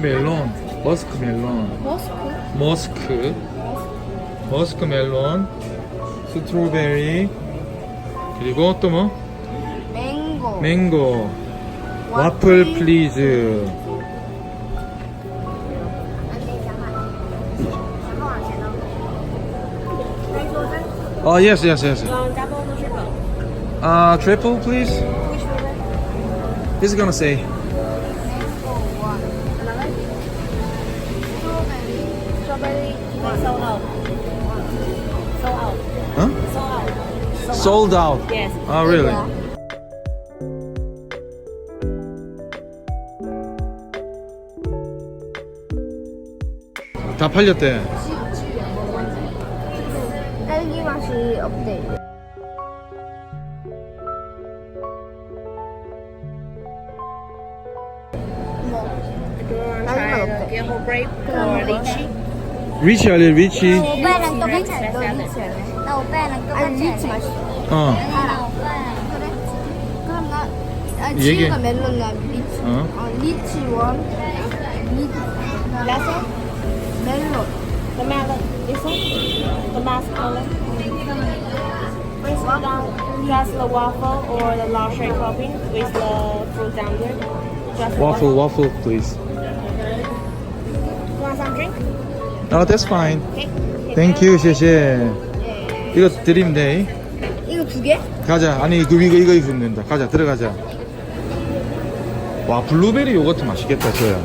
멜론, 머스크 멜론, 머스크? 머스크, 머스크 멜론, 스트로베리, 그리고 또 뭐? 맹고. 맹고, 와플 플리즈. 아, yes, yes, yes. Uh, triple, please. He's gonna say. 스트로베리. sold out. Sold out. Huh? Sold out. Sold out. Yes. Oh, really? 다 팔렸대. 딸기 맛이 없대. 딸기 맛 없대. Apple grape or lychee. 리치 알래, 리치. 오빠랑 똑같이 할래? 너 리치 할래? 나 오빠랑 똑같이 아니 리치 할래? 맛있어. 어. 나 오빠랑 그래? 그럼 나 아, 얘기. 지우가 멜론 나 리치. 어? 어, 리치 원. 리 That's it. 멜론. The melon. This one. The mask color. Please put down just the waffle or the large shape topping with the fruit down there. Just the Waffle, waffle, please. Want some drink? Oh, that's fine. Thank you, 谢谢. 이거 드리면 돼. 이거 두 개? 가자. 아니, 그 이거 이거 입으면 된다. 가자, 들어가자. 와, 블루베리 요거트 맛있겠다, 저야.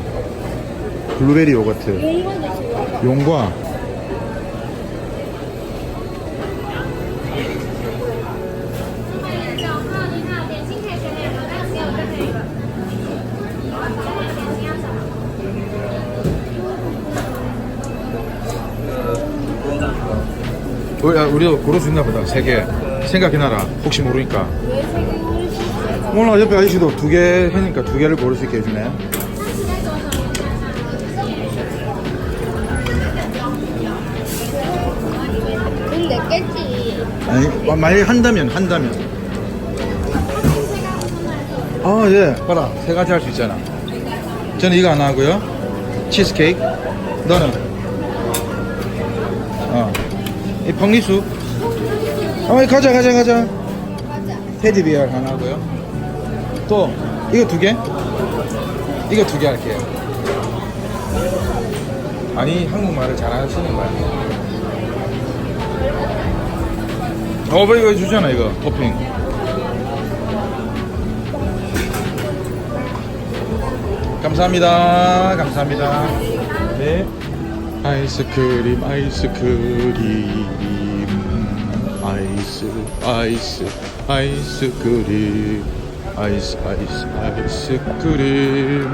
블루베리 요거트. 용과. 우리, 아, 우리도 고를 수 있나 보다. 세 개. 생각해놔라. 혹시 모르니까. 몰라, 옆에 아저씨도 두 개 해니까 두 개를 고를 수 있게 해주네. 돈 냈겠지. 아니, 마- 만약에 한다면, 한다면. 아, 예. 봐라. 세 가지 할 수 있잖아. 저는 이거 하나 하고요. 치즈케이크. 너는? 어. 이 펑리수. 어, 가자, 가자, 가자. 테디비어 하나 하고요. 또, 이거 두 개? 이거 두 개 할게요. 아니, 한국말을 잘 하시는 거야. 어, 뭐 이거 주잖아, 이거. 토핑. 감사합니다. 감사합니다. 네. 아이스크림, 아이스크림. 아이스, 아이스, 아이스크림. 아이스, 아이스, 아이스크림.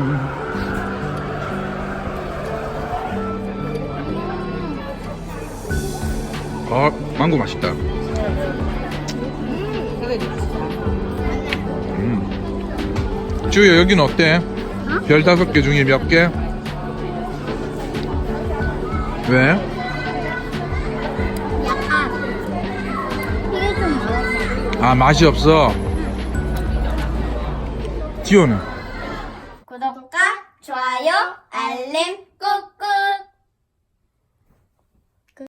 아, 망고 맛있다. 음. 주야 여기는 어때? 별 다섯 개 중에 몇 개? 왜? 약간 이게 좀 많았어. 아 맛이 없어. 지호는? 구독과 좋아요, 알림.